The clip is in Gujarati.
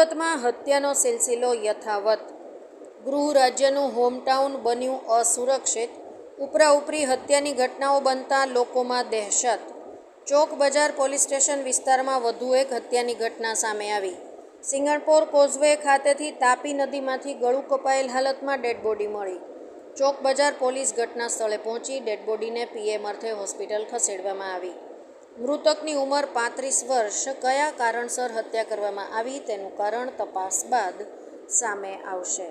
સુરતમાં હત્યાનો સિલસિલો યથાવત. ગૃહ રાજ્યનું હોમટાઉન બન્યું અસુરક્ષિત. ઉપરા ઉપરી હત્યાની ઘટનાઓ બનતા લોકોમાં દહેશત. ચોક બજાર પોલીસ સ્ટેશન વિસ્તારમાં વધુ એક હત્યાની ઘટના સામે આવી. સિંગણપોર કોઝવે ખાતેથી તાપી નદીમાંથી ગળું કપાયેલ હાલતમાં ડેડ બોડી મળી. ચોક બજાર પોલીસ ઘટના સ્થળે પહોંચી ડેડ બોડીને પીએમ અર્થે હોસ્પિટલ ખસેડવામાં આવી. મૃતકની ઉંમર પાંત્રીસ વર્ષ. કયા કારણસર હત્યા કરવામાં આવી તેનું કારણ તપાસ બાદ સામે આવશે.